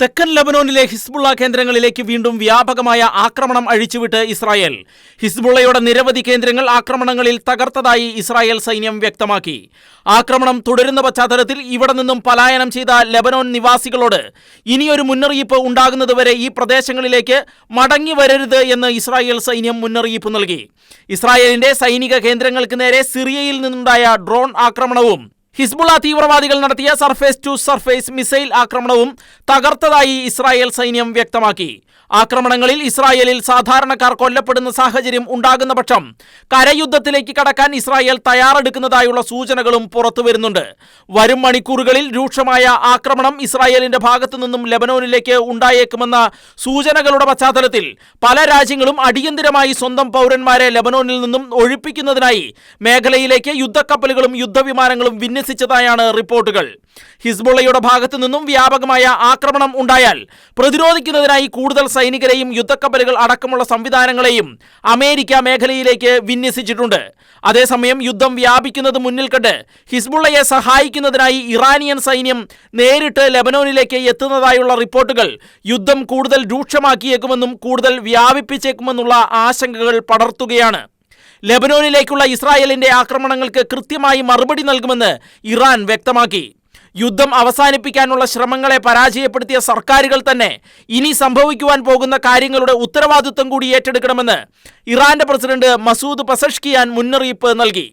തെക്കൻ ലബനോനിലെ ഹിസ്ബുള്ള കേന്ദ്രങ്ങളിലേക്ക് വീണ്ടും വ്യാപകമായ ആക്രമണം അഴിച്ചുവിട്ട് ഇസ്രായേൽ. ഹിസ്ബുള്ളയുടെ നിരവധി കേന്ദ്രങ്ങൾ ആക്രമണങ്ങളിൽ തകർത്തതായി ഇസ്രായേൽ സൈന്യം വ്യക്തമാക്കി. ആക്രമണം തുടരുന്ന പശ്ചാത്തലത്തിൽ ഇവിടെ നിന്നും പലായനം ചെയ്ത ലബനോൻ നിവാസികളോട് ഇനിയൊരു മുന്നറിയിപ്പ് ഉണ്ടാകുന്നതുവരെ ഈ പ്രദേശങ്ങളിലേക്ക് മടങ്ങി വരരുത് എന്ന് ഇസ്രായേൽ സൈന്യം മുന്നറിയിപ്പ് നൽകി. ഇസ്രായേലിന്റെ സൈനിക കേന്ദ്രങ്ങൾക്ക് നേരെ സിറിയയിൽ നിന്നുണ്ടായ ഡ്രോൺ ആക്രമണവും ഹിസ്ബുള്ള തീവ്രവാദികൾ നടത്തിയ സർഫേസ് ടു സർഫേസ് മിസൈൽ ആക്രമണവും തകർത്തതായി ഇസ്രായേൽ സൈന്യം വ്യക്തമാക്കി. ആക്രമണങ്ങളിൽ ഇസ്രായേലിൽ സാധാരണക്കാർ കൊല്ലപ്പെടുന്ന സാഹചര്യം ഉണ്ടാകുന്ന പക്ഷം കരയുദ്ധത്തിലേക്ക് കടക്കാൻ ഇസ്രായേൽ തയ്യാറെടുക്കുന്നതായുള്ള സൂചനകളും പുറത്തുവരുന്നുണ്ട് വരും മണിക്കൂറുകളിൽ രൂക്ഷമായ ആക്രമണം ഇസ്രായേലിന്റെ ഭാഗത്തു നിന്നും ലെബനോനിലേക്ക് ഉണ്ടായേക്കുമെന്ന സൂചനകളുടെ പശ്ചാത്തലത്തിൽ പല രാജ്യങ്ങളും അടിയന്തിരമായി സ്വന്തം പൗരന്മാരെ ലെബനോനിൽ നിന്നും ഒഴിപ്പിക്കുന്നതിനായി മേഖലയിലേക്ക് യുദ്ധക്കപ്പലുകളും യുദ്ധവിമാനങ്ങളും വിന്യസിച്ചതായാണ് റിപ്പോർട്ടുകൾ. ഹിസ്ബുള്ളയുടെ ഭാഗത്തു നിന്നും വ്യാപകമായ ആക്രമണം ഉണ്ടായാൽ പ്രതിരോധിക്കുന്നതിനായി കൂടുതൽ സൈനികരെയും യുദ്ധക്കപ്പലുകൾ അടക്കമുള്ള സംവിധാനങ്ങളെയും അമേരിക്ക മേഖലയിലേക്ക് വിന്യസിച്ചിട്ടുണ്ട്. അതേസമയം യുദ്ധം വ്യാപിക്കുന്നത് മുന്നിൽ കണ്ട് ഹിസ്ബുള്ളയെ സഹായിക്കുന്നതിനായി ഇറാനിയൻ സൈന്യം നേരിട്ട് ലെബനോനിലേക്ക് എത്തുന്നതായുള്ള റിപ്പോർട്ടുകൾ യുദ്ധം കൂടുതൽ രൂക്ഷമാക്കിയേക്കുമെന്നും കൂടുതൽ വ്യാപിപ്പിച്ചേക്കുമെന്നുള്ള ആശങ്കകൾ പടർത്തുകയാണ്. ലെബനോനിലേക്കുള്ള ഇസ്രായേലിന്റെ ആക്രമണങ്ങൾക്ക് കൃത്യമായി മറുപടി നൽകുമെന്ന് ഇറാൻ വ്യക്തമാക്കി. യുദ്ധം അവസാനിപ്പിക്കാനുള്ള ശ്രമങ്ങളെ പരാജയപ്പെടുത്തിയ സർക്കാരുകൾ തന്നെ ഇനി സംഭവിക്കുവാൻ പോകുന്ന കാര്യങ്ങളുടെ ഉത്തരവാദിത്വം കൂടി ഏറ്റെടുക്കണമെന്ന് ഇറാന്റെ പ്രസിഡന്റ് മസൂദ് പസഷ്കിയാൻ മുന്നറിയിപ്പ് നൽകി.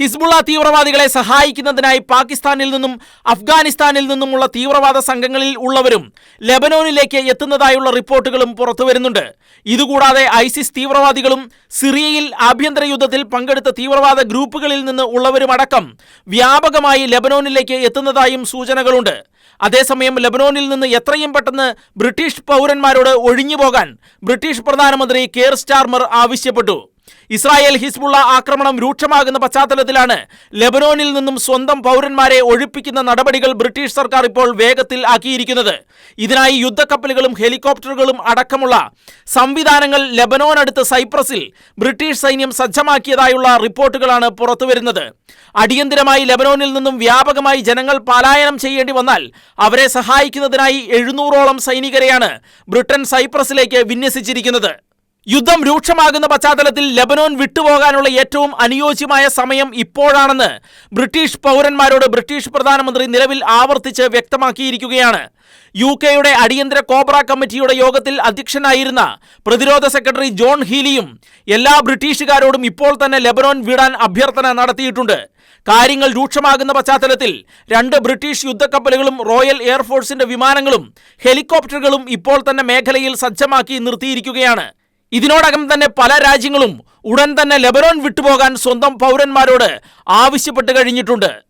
ഹിസ്ബുള്ള തീവ്രവാദികളെ സഹായിക്കുന്നതിനായി പാകിസ്ഥാനിൽ നിന്നും അഫ്ഗാനിസ്ഥാനിൽ നിന്നുമുള്ള തീവ്രവാദ സംഘങ്ങളിൽ ഉള്ളവരും ലെബനോനിലേക്ക് എത്തുന്നതായുള്ള റിപ്പോർട്ടുകളും പുറത്തുവരുന്നുണ്ട് ഇതുകൂടാതെ ഐസിസ് തീവ്രവാദികളും സിറിയയിൽ ആഭ്യന്തര യുദ്ധത്തിൽ പങ്കെടുത്ത തീവ്രവാദ ഗ്രൂപ്പുകളിൽ നിന്ന് ഉള്ളവരുമടക്കം വ്യാപകമായി ലെബനോനിലേക്ക് എത്തുന്നതായും സൂചനകളുണ്ട്. അതേസമയം ലെബനോനിൽ നിന്ന് എത്രയും പെട്ടെന്ന് ബ്രിട്ടീഷ് പൗരന്മാരോട് ഒഴിഞ്ഞുപോകാൻ ബ്രിട്ടീഷ് പ്രധാനമന്ത്രി കെയർ സ്റ്റാർമർ ആവശ്യപ്പെട്ടു. ഇസ്രായേൽ ഹിസ്ബുള്ള ആക്രമണം രൂക്ഷമാകുന്ന പശ്ചാത്തലത്തിലാണ് ലെബനോനിൽ നിന്നും സ്വന്തം പൗരന്മാരെ ഒഴിപ്പിക്കുന്ന നടപടികൾ ബ്രിട്ടീഷ് സർക്കാർ ഇപ്പോൾ വേഗത്തിൽ ആക്കിയിരിക്കുന്നത്. ഇതിനായി യുദ്ധക്കപ്പലുകളും ഹെലികോപ്റ്ററുകളും അടക്കമുള്ള സംവിധാനങ്ങൾ ലെബനോൻ അടുത്ത് സൈപ്രസിൽ ബ്രിട്ടീഷ് സൈന്യം സജ്ജമാക്കിയതായുള്ള റിപ്പോർട്ടുകളാണ് പുറത്തുവരുന്നത്. അടിയന്തിരമായി ലെബനോനിൽ നിന്നും വ്യാപകമായി ജനങ്ങൾ പലായനം ചെയ്യേണ്ടി വന്നാൽ അവരെ സഹായിക്കുന്നതിനായി എഴുന്നൂറോളം സൈനികരെയാണ് ബ്രിട്ടൻ സൈപ്രസിലേക്ക് വിന്യസിച്ചിരിക്കുന്നത്. യുദ്ധം രൂക്ഷമാകുന്ന പശ്ചാത്തലത്തിൽ ലബനോൻ വിട്ടുപോകാനുള്ള ഏറ്റവും അനുയോജ്യമായ സമയം ഇപ്പോഴാണെന്ന് ബ്രിട്ടീഷ് പൗരന്മാരോട് ബ്രിട്ടീഷ് പ്രധാനമന്ത്രി നിലവിൽ ആവർത്തിച്ച് വ്യക്തമാക്കിയിരിക്കുകയാണ്. യു കെയുടെ അടിയന്തര കോബ്ര കമ്മിറ്റിയുടെ യോഗത്തിൽ അധ്യക്ഷനായിരുന്ന പ്രതിരോധ സെക്രട്ടറി ജോൺ ഹീലിയും എല്ലാ ബ്രിട്ടീഷുകാരോടും ഇപ്പോൾ തന്നെ ലെബനോൻ വിടാൻ അഭ്യർത്ഥന നടത്തിയിട്ടുണ്ട്. കാര്യങ്ങൾ രൂക്ഷമാകുന്ന പശ്ചാത്തലത്തിൽ രണ്ട് ബ്രിട്ടീഷ് യുദ്ധക്കപ്പലുകളും റോയൽ എയർഫോഴ്സിന്റെ വിമാനങ്ങളും ഹെലികോപ്റ്ററുകളും ഇപ്പോൾ തന്നെ മേഖലയിൽ സജ്ജമാക്കി നിർത്തിയിരിക്കുകയാണ്. ഇതിനോടകം തന്നെ പല രാജ്യങ്ങളും ഉടൻ തന്നെ ലെബനോൻ വിട്ടുപോകാൻ സ്വന്തം പൗരന്മാരോട് ആവശ്യപ്പെട്ട് കഴിഞ്ഞിട്ടുണ്ട്.